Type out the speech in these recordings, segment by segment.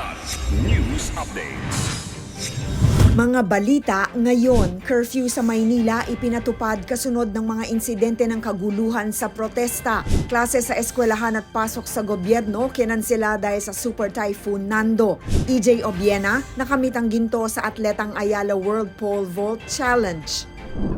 Kilat News Updates. Mga balita ngayon, curfew sa Maynila ipinatupad kasunod ng mga insidente ng kaguluhan sa protesta. Klase sa eskwelahan at pasok sa gobyerno kinansela dahil sa Super Typhoon Nando. EJ Obiena nakamit ang ginto sa atletang Ayala World Pole Vault Challenge.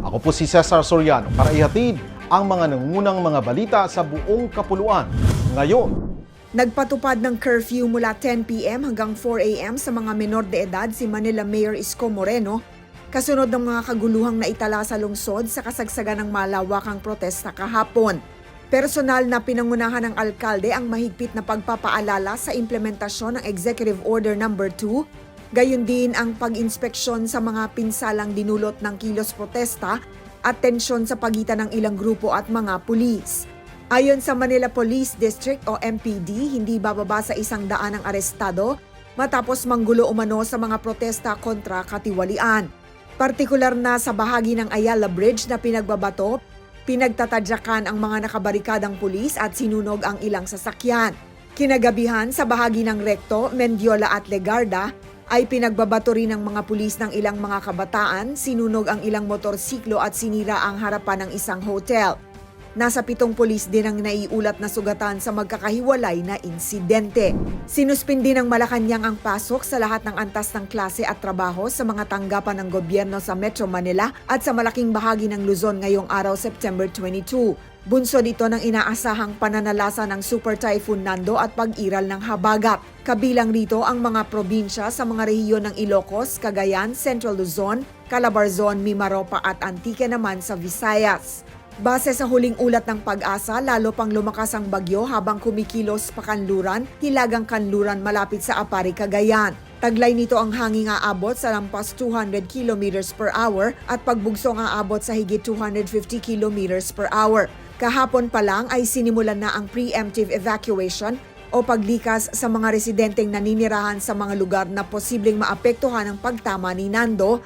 Ako po si Cesar Soriano para ihatid ang mga nangungunang mga balita sa buong kapuluan. Ngayon, Nagpatupad ng curfew mula 10pm hanggang 4am sa mga menor de edad si Manila Mayor Isko Moreno kasunod ng mga kaguluhang naitala sa lungsod sa kasagsagan ng malawakang protesta kahapon. Personal na pinangunahan ng alkalde ang mahigpit na pagpapaalala sa implementasyon ng Executive Order No. 2, gayon din ang pag-inspeksyon sa mga pinsalang dinulot ng kilos protesta at tensyon sa pagitan ng ilang grupo at mga pulis. Ayon sa Manila Police District o MPD, hindi bababa sa isang daan ang arestado matapos manggulo umano sa mga protesta kontra katiwalian. Partikular na sa bahagi ng Ayala Bridge na pinagbabato, pinagtatadyakan ang mga nakabarikadang pulis at sinunog ang ilang sasakyan. Kinagabihan sa bahagi ng Recto, Mendiola at Legarda ay pinagbabato rin ng mga pulis ng ilang mga kabataan, sinunog ang ilang motorsiklo at sinira ang harapan ng isang hotel. Nasa pitong pulis din ang naiulat na sugatan sa magkakahiwalay na insidente. Sinuspindi ng Malacanang ang pasok sa lahat ng antas ng klase at trabaho sa mga tanggapan ng gobyerno sa Metro Manila at sa malaking bahagi ng Luzon ngayong araw September 22. Bunso dito ng inaasahang pananalasa ng Super Typhoon Nando at pag-iral ng habagat. Kabilang rito ang mga probinsya sa mga rehiyon ng Ilocos, Cagayan, Central Luzon, Calabarzon, Mimaropa at Antique naman sa Visayas. Base sa huling ulat ng pag-asa, lalo pang lumakas ang bagyo habang kumikilos pa kanluran, hilagang kanluran malapit sa Apari, Cagayan. Taglay nito ang hanging aabot sa lampas 200 km per hour at pagbugsong aabot sa higit 250 km per hour. Kahapon pa lang ay sinimulan na ang preemptive evacuation o paglikas sa mga residenteng naninirahan sa mga lugar na posibleng maapektuhan ng pagtama ni Nando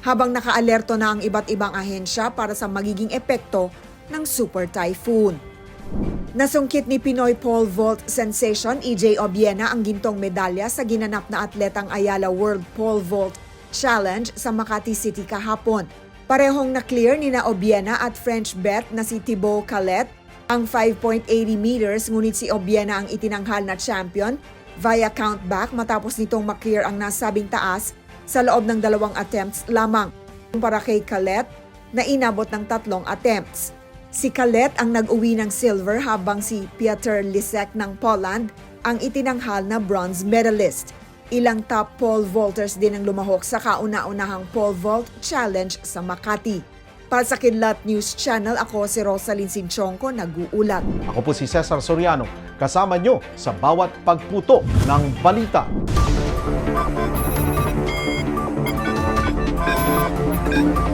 habang nakaalerto na ang iba't ibang ahensya para sa magiging epekto ng super typhoon. Nasungkit ni Pinoy pole vault sensation EJ Obiena ang gintong medalya sa ginanap na atletang Ayala World Pole Vault Challenge sa Makati City kahapon. Parehong na-clear ni na Obiena at French bet na si Thibaut Calet ang 5.80 meters ngunit si Obiena ang itinanghal na champion via countback matapos nitong maklear ang nasabing taas sa loob ng dalawang attempts lamang. Para kay Calet na inabot ng tatlong attempts. Si Calet ang nag-uwi ng silver habang si Piotr Lisek ng Poland ang itinanghal na bronze medalist. Ilang top pole vaulters din ang lumahok sa kauna-unahang pole vault challenge sa Makati. Para sa Kidlat News Channel, ako si Rosalyn Sinchonko, nag-uulat. ako po si Cesar Soriano, kasama nyo sa bawat pagputo ng balita. день.